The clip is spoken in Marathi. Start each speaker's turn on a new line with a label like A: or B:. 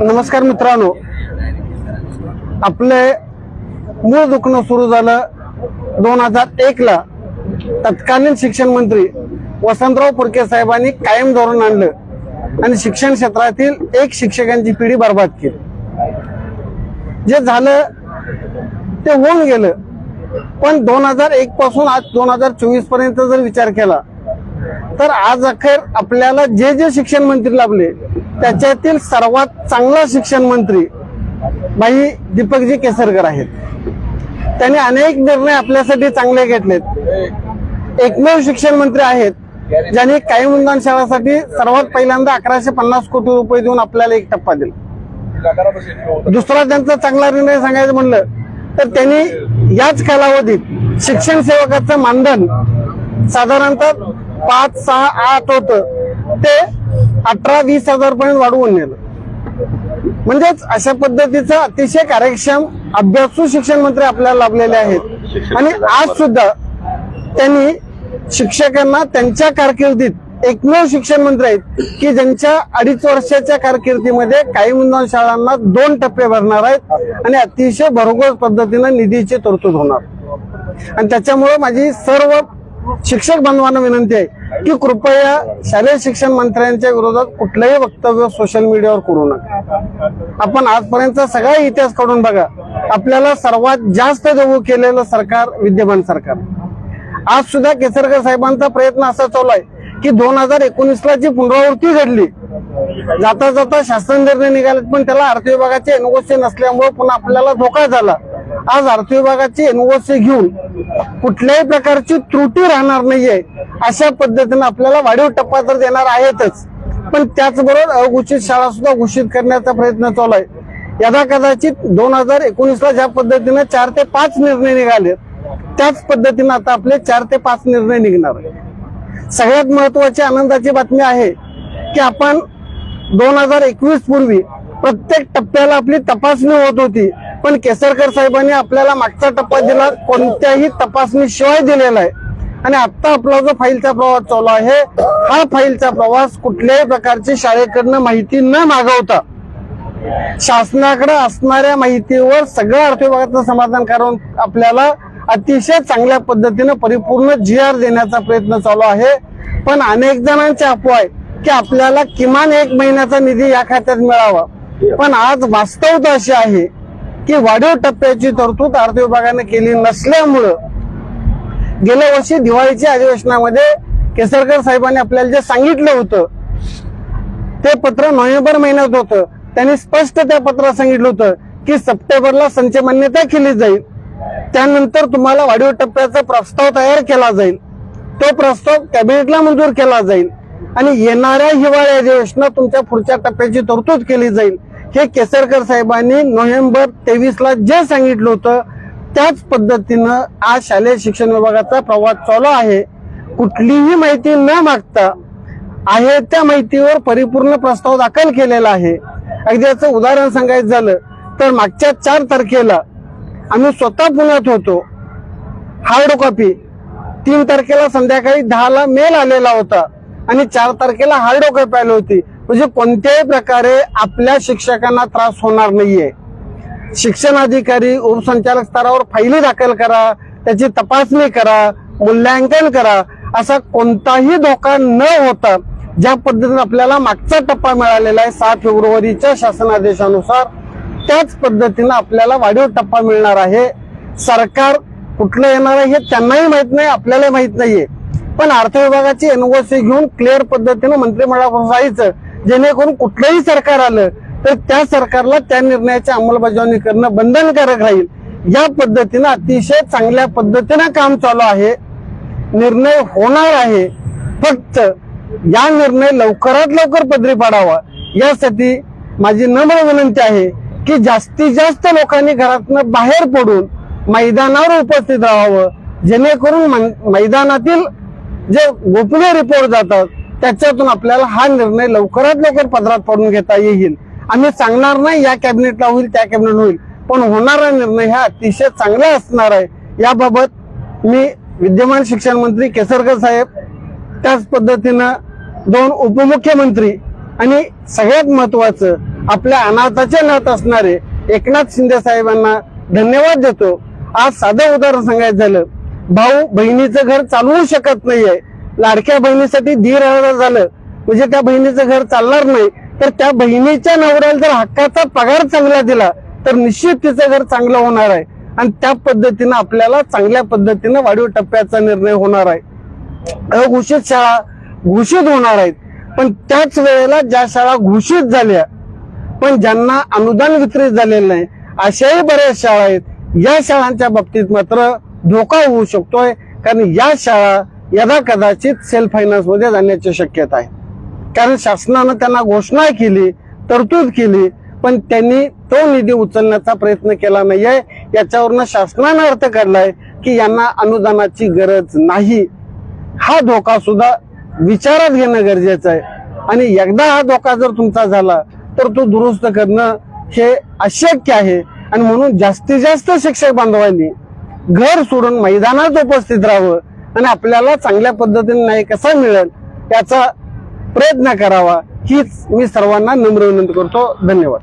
A: नमस्कार मित्रांनो. आपले मूळ दुखणं सुरू झालं दोन हजार एक ला. तत्कालीन शिक्षण मंत्री वसंतराव पुरके साहेबांनी कायम धोरण आणलं आणि शिक्षण क्षेत्रातील एक शिक्षकांची पिढी बर्बाद केली. जे झालं ते होऊन गेलं. पण दोन हजार एक पासून आज दोन हजार चोवीसपर्यंत जर विचार केला तर आज अखेर आपल्याला जे जे शिक्षण मंत्री लाभले त्याच्यातील सर्वात चांगला शिक्षण मंत्री भाई दीपकजी केसरकर आहेत. त्यांनी अनेक निर्णय आपल्यासाठी चांगले घेतलेत. एकमेव शिक्षण मंत्री आहेत ज्यांनी काही मुलां शाळासाठी सर्वात पहिल्यांदा अकराशे पन्नास कोटी रुपये देऊन आपल्याला एक टप्पा दिला. दुसरा त्यांचा चांगला निर्णय सांगायचं म्हणलं तर त्यांनी याच कालावधीत शिक्षण सेवकाचं मानधन साधारणतः पाच सहा आठ होत. ते अठरा वीस हजार पर्यंत वाढवून नेलं. म्हणजेच अशा पद्धतीचा अतिशय कार्यक्षम अभ्यासू शिक्षण मंत्री आपल्याला लाभलेले आहेत. आणि आज सुद्धा त्यांनी शिक्षकांना त्यांच्या कारकिर्दीत एकमेव शिक्षण मंत्री आहेत की ज्यांच्या अडीच वर्षाच्या कारकिर्दीमध्ये काही मुलां शाळांना दोन टप्पे भरणार आहेत आणि अतिशय भरघोस पद्धतीनं निधीची तरतूद होणार. आणि त्याच्यामुळे माझी सर्व शिक्षक बांधवांना विनंती आहे की कृपया शालेय शिक्षण मंत्र्यांच्या विरोधात कुठलंही वक्तव्य सोशल मीडियावर करू नका. आपण आजपर्यंत सगळा इतिहास काढून बघा. आपल्याला सर्वात जास्त देऊ केलेलं सरकार विद्यमान सरकार. आज सुद्धा केसरकर साहेबांचा प्रयत्न असा चालू आहे की दोन हजार एकोणीस ला जी पुनरावृत्ती घडली जाता जाता शासन निर्णय निघाले पण त्याला अर्थ विभागाचे एनओसी नसल्यामुळे पुन्हा आपल्याला धोका झाला. आज अर्थ विभागाची एनओसी घेऊन कुठल्याही प्रकारची त्रुटी राहणार नाहीये अशा पद्धतीने आपल्याला वाढीव टप्पा तर देणार आहेतच. पण त्याचबरोबर अघोषित शाळा सुद्धा घोषित करण्याचा प्रयत्न चालू आहे. यदा कदाचित दोन हजार एकोणीसला ज्या पद्धतीने चार ते पाच निर्णय निघाले त्याच पद्धतीने आता आपले चार ते पाच निर्णय निघणार सगळ्यात महत्वाची आनंदाची बातमी आहे की आपण दोन हजार एकवीस पूर्वी प्रत्येक टप्प्याला आपली तपासणी होत होती. पण केसरकर साहेबांनी आपल्याला मागचा टप्पा दिला कोणत्याही तपासणी शिवाय दिलेला आहे. आणि आता आपला जो फाईलचा प्रवास चालू आहे हा फाईलचा प्रवास कुठल्याही प्रकारची शाळेकडनं माहिती न मागवता शासनाकडे असणाऱ्या माहितीवर सगळं अर्थ विभागाचं समाधान करून आपल्याला अतिशय चांगल्या पद्धतीनं परिपूर्ण जी आर देण्याचा प्रयत्न चालू आहे. पण अनेक जणांची अफवा आहे की आपल्याला किमान एक महिन्याचा निधी या खात्यात मिळावा. पण आज वास्तवता अशी आहे की वाढीव टप्प्याची तरतूद अर्थ विभागाने केली नसल्यामुळं गेल्या वर्षी दिवाळीच्या अधिवेशनामध्ये केसरकर साहेबांनी आपल्याला जे सांगितलं होतं ते पत्र नोव्हेंबर महिन्यात होतं. त्यांनी स्पष्ट त्या पत्रात सांगितलं होतं की सप्टेंबरला संच मान्यता केली जाईल. त्यानंतर तुम्हाला वाढीव टप्प्याचा प्रस्ताव तयार केला जाईल. तो प्रस्ताव कॅबिनेटला मंजूर केला जाईल. आणि येणाऱ्या हिवाळी अधिवेशनात तुमच्या पुढच्या टप्प्याची तरतूद केली जाईल. हे केसरकर साहेबांनी नोव्हेंबर तेवीसला जे सांगितलं होतं त्याच पद्धतीनं आज शालेय शिक्षण विभागाचा प्रवास चालू आहे. कुठलीही माहिती न मागता आहे त्या माहितीवर परिपूर्ण प्रस्ताव दाखल केलेला आहे. अगदी याचं उदाहरण सांगायचं झालं तर मागच्या चार तारखेला आम्ही स्वतः पुण्यात होतो. Hard copy. तीन तारखेला संध्याकाळी दहाला मेल आलेला होता आणि चार तारखेला हार्ड कॉपी आली होती. म्हणजे कोणत्याही प्रकारे आपल्या शिक्षकांना त्रास होणार नाहीये. शिक्षण अधिकारी उपसंचालक स्तरावर फायली दाखल करा त्याची तपासणी करा मूल्यांकन करा असा कोणताही धोका न होता ज्या पद्धतीने आपल्याला मागचा टप्पा मिळालेला आहे सात फेब्रुवारीच्या शासनादेशानुसार त्याच पद्धतीनं आपल्याला वाढीव टप्पा मिळणार आहे. सरकार कुठलं येणार आहे हे त्यांनाही माहीत नाही आपल्यालाही माहीत नाहीये. पण अर्थ विभागाची एनओसी घेऊन क्लिअर पद्धतीनं मंत्रिमंडळापासून जायचं जेणेकरून कुठलंही सरकार आलं तर त्या सरकारला त्या निर्णयाची अंमलबजावणी करणं बंधनकारक राहील. या पद्धतीनं अतिशय चांगल्या पद्धतीनं काम चालू आहे. निर्णय होणार आहे. फक्त या निर्णय लवकरात लवकर पदरी पाडावा. यासाठी माझी नम्र विनंती आहे की जास्तीत जास्त लोकांनी घरातनं बाहेर पडून मैदानावर उपस्थित राहावं. जेणेकरून मन- मैदानातील जे गोपनीय रिपोर्ट जातात त्याच्यातून आपल्याला हा निर्णय लवकरात लवकर पदरात पडून घेता येईल. आम्ही सांगणार नाही या कॅबिनेटला होईल त्या कॅबिनेट होईल पण होणारा निर्णय हा अतिशय चांगला असणार आहे. याबाबत मी विद्यमान शिक्षण मंत्री केसरकर साहेब त्याच पद्धतीनं दोन उपमुख्यमंत्री आणि सगळ्यात महत्वाचं आपल्या अनाथाचे नात असणारे एकनाथ शिंदे साहेबांना धन्यवाद देतो. आज साधं उदाहरण सांगायचं झालं भाऊ बहिणीचं घर चालवू शकत नाहीये. लाडक्या बहिणीसाठी धीर झालं. म्हणजे त्या बहिणीचं घर चालणार नाही. तर त्या बहिणीच्या नवऱ्याला जर हक्काचा पगार चांगला दिला तर निश्चित तिचं घर चांगलं होणार आहे. आणि त्या पद्धतीनं आपल्याला चांगल्या पद्धतीनं वाढीव टप्प्याचा निर्णय होणार आहे. अघोषित शाळा घोषित होणार आहेत. पण त्याच वेळेला ज्या शाळा घोषित झाल्या पण ज्यांना अनुदान वितरित झालेलं नाही अशाही बऱ्याच शाळा आहेत. या शाळांच्या बाबतीत मात्र धोका होऊ शकतोय. कारण या शाळा यदा कदाचित सेल्फ फायनान्समध्ये जाण्याची शक्यता आहे. कारण शासनानं त्यांना घोषणा केली तरतूद केली पण त्यांनी तो निधी उचलण्याचा प्रयत्न केला नाहीये. याच्यावरनं शासनानं अर्थ काढलाय की यांना अनुदानाची गरज नाही. हा धोका सुद्धा विचारात घेणं गरजेचं आहे. आणि एकदा हा धोका जर तुमचा झाला तर तो दुरुस्त करणं हे अशक्य आहे. आणि म्हणून जास्तीत जास्त शिक्षक बांधवांनी घर सोडून मैदानात उपस्थित राहावं आणि आपल्याला चांगल्या पद्धतीने न्याय कसा मिळेल याचा प्रयत्न करावा हीच मी सर्वांना नम्र विनंती करतो. धन्यवाद.